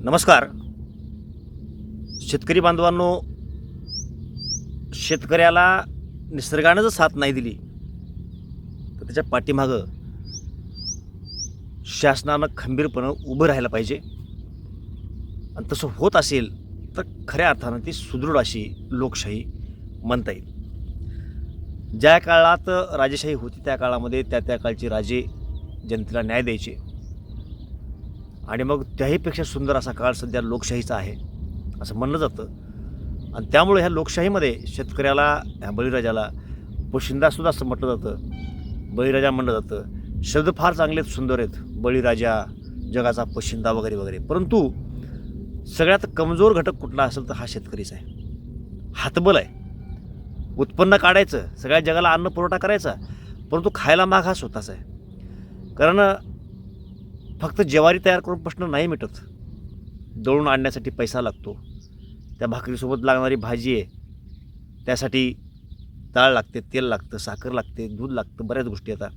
नमस्कार. शेतकरी बांधवांनो शेतकऱ्याला निसर्गानं जर साथ नाही दिली तर त्याच्या पाठीमागं शासनानं खंबीरपणं उभं राहायला पाहिजे. आणि तसं होत असेल तर खऱ्या अर्थानं ती सुदृढ अशी लोकशाही म्हणता येईल. ज्या काळात राजेशाही होती त्या काळामध्ये त्या त्या काळचे राजे जनतेला न्याय द्यायचे. आणि मग त्याहीपेक्षा सुंदर असा काळ सध्या लोकशाहीचा आहे असं म्हणलं जातं. आणि त्यामुळे ह्या लोकशाहीमध्ये शेतकऱ्याला ह्या बळीराजाला पोशिंदासुद्धा असं म्हटलं जातं. बळीराजा म्हणलं जातं शब्द फार चांगले आहेत सुंदर आहेत बळीराजा जगाचा पोशिंदा वगैरे वगैरे. परंतु सगळ्यात कमजोर घटक कुठला असेल तर हा शेतकरीच आहे. हातबल आहे. उत्पन्न काढायचं सगळ्या जगाला अन्न पुरवठा करायचा परंतु खायला माग हा स्वतःचा आहे. कारण फक्त ज्वारी तयार करून प्रश्न नाही मिटत. दळून आणण्यासाठी पैसा लागतो. त्या भाकरीसोबत लागणारी भाजी आहे. त्यासाठी डाळ लागते तेल लागतं साखर लागते दूध लागतं बऱ्याच गोष्टी आता.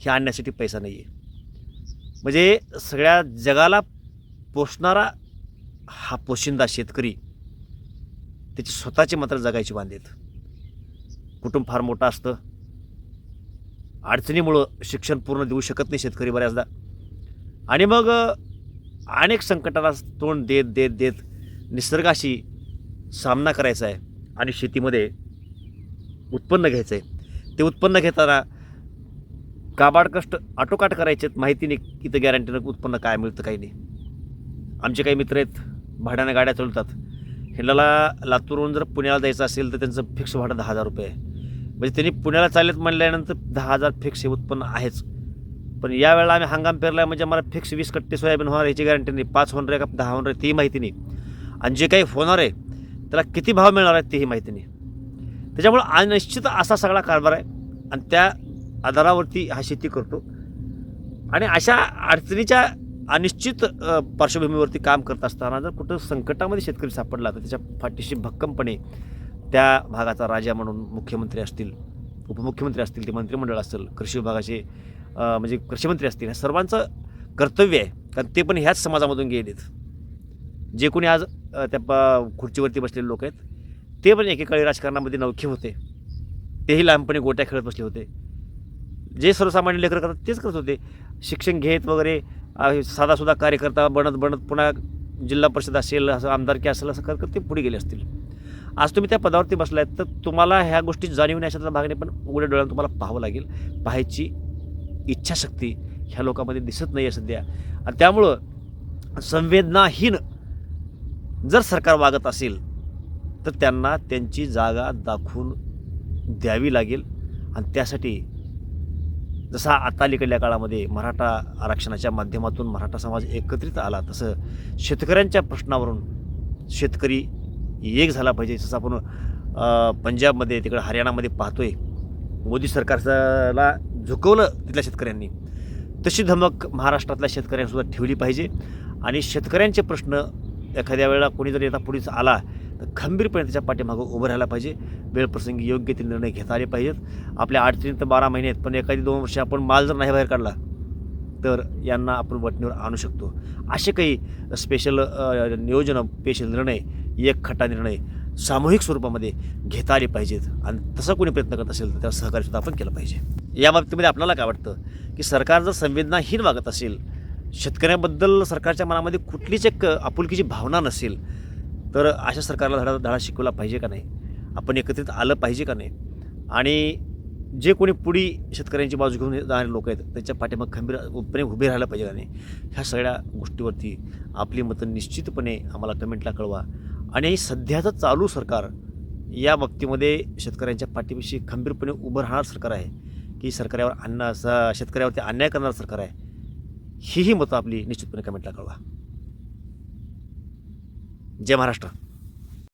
हे आणण्यासाठी पैसा नाही आहे म्हणजे सगळ्या जगाला पोषणारा हा पोशिंदा शेतकरी त्याची स्वतःची मात्र जगायची बांधेत कुटुंब फार मोठं असतं. अडचणीमुळं शिक्षण पूर्ण देऊ शकत नाही शेतकरी बऱ्याचदा. आणि मग अनेक संकटाला तोंड देत देत देत निसर्गाशी सामना करायचा आहे आणि शेतीमध्ये उत्पन्न घ्यायचं आहे. ते उत्पन्न घेताना काबाड कष्ट आटोकाट करायचे आहेत. माहिती नाही इथं गॅरंटीनं उत्पन्न काय मिळतं काही नाही. आमचे काही मित्र आहेत भाड्यानं गाड्या चालवतात. ह्याला लातूरहून जर पुण्याला जायचं असेल तर त्यांचं फिक्स भाडं दहा हजार रुपये आहे. म्हणजे त्यांनी पुण्याला चालत म्हणल्यानंतर दहा हजार फिक्स हे उत्पन्न आहेच. पण यावेळेला आम्ही हंगाम पेरला म्हणजे मला फिक्स वीस कट्टे सोयाबीन होणार याची गॅरंटी नाही. पाच होणार आहे का दहा होणार आहे ती माहिती नाही. आणि जे काही होणार आहे त्याला किती भाव मिळणार आहे तेही माहिती नाही. त्याच्यामुळं अनिश्चित असा सगळा कारभार आहे आणि त्या आधारावरती हा शेती करतो. आणि अशा अडचणीच्या अनिश्चित पार्श्वभूमीवरती काम करत असताना जर कुठं संकटामध्ये शेतकरी सापडला तर त्याच्या पाठीशी भक्कमपणे त्या भागाचा राजा म्हणून मुख्यमंत्री असतील उपमुख्यमंत्री असतील ते मंत्रिमंडळ असेल कृषी विभागाचे म्हणजे कृषीमंत्री असतील ह्या सर्वांचं कर्तव्य आहे. कारण ते पण ह्याच समाजामधून गेलेत. जे कोणी आज त्या प खुर्चीवरती बसलेले लोक आहेत ते पण एकेकाळी राजकारणामध्ये नौखे होते. तेही लहानपणी गोट्या खेळत बसले होते. जे सर्वसामान्य लेकर करतात तेच करत होते. शिक्षण घेत वगैरे साधासुद्धा कार्यकर्ता बनत बनत पुन्हा जिल्हा परिषद असेल असं आमदारकी असेल असं करत ते पुढे गेले असतील. आज तुम्ही त्या पदावरती बसलायत तर तुम्हाला ह्या गोष्टी जाणीव अशातला भाग नाही पण उघड्या डोळ्यानं तुम्हाला पाहावं लागेल. पाहायची इच्छाशक्ती ह्या लोकांमध्ये दिसत नाही आहे सध्या. आणि त्यामुळं संवेदनाहीन जर सरकार वागत असेल तर त्यांना त्यांची जागा दाखवून द्यावी लागेल. आणि त्यासाठी जसा आता अलीकडल्या काळामध्ये मराठा आरक्षणाच्या माध्यमातून मराठा समाज एकत्रित आला तसं शेतकऱ्यांच्या प्रश्नावरून शेतकरी एक झाला पाहिजे. जसं आपण पंजाबमध्ये तिकडं हरियाणामध्ये पाहतोय मोदी सरकारला झुकवलं तिथल्या शेतकऱ्यांनी. तशी धमक महाराष्ट्रातल्या शेतकऱ्यांसुद्धा ठेवली पाहिजे. आणि शेतकऱ्यांचे प्रश्न एखाद्या वेळेला कोणी जर येता पुढेच आला तर खंबीरपणे त्याच्या पाठीमागं उभं राहायला पाहिजे. वेळप्रसंगी योग्य ते निर्णय घेता आले पाहिजेत. आपल्या अडचणी तर बारा महिने आहेत पण एखादी दोन वर्ष आपण माल जर नाही बाहेर काढला तर यांना आपण वटणीवर आणू शकतो. असे काही स्पेशल नियोजन स्पेशल निर्णय एक खटा निर्णय सामूहिक स्वरूपामध्ये घेता आले पाहिजेत. आणि तसा कोणी प्रयत्न करत असेल तर त्याला सहकार्यसुद्धा आपण केलं पाहिजे. या बाबतीमध्ये आपल्याला काय वाटतं? की सरकार जर संवेदनाहीन वागत असेल शेतकऱ्याबद्दल सरकारच्या मनामध्ये कुठलीच एक आपुलकीची भावना नसेल तर अशा सरकारला धडा धडा शिकवला पाहिजे का नाही? आपण एकत्रित आलं पाहिजे का नाही? आणि जे कोणी पुढी शेतकऱ्यांची बाजू घेऊन जाणारे लोक आहेत त्याच्या पाठीमाग खंबीरपणे उभे राहायला पाहिजे का नाही? ह्या सगळ्या गोष्टीवरती आपली मतं निश्चितपणे आम्हाला कमेंटला कळवा. आणि सध्याचं चालू सरकार या बाबतीमध्ये शेतकऱ्यांच्या पाठीपाशी खंबीरपणे उभं राहणार सरकार आहे की सरकारवर अन्ना स शेतकऱ्यावरती अन्याय करणारं सरकार आहे हीही मतं आपली निश्चितपणे कमेंटला कळवा. जय महाराष्ट्र.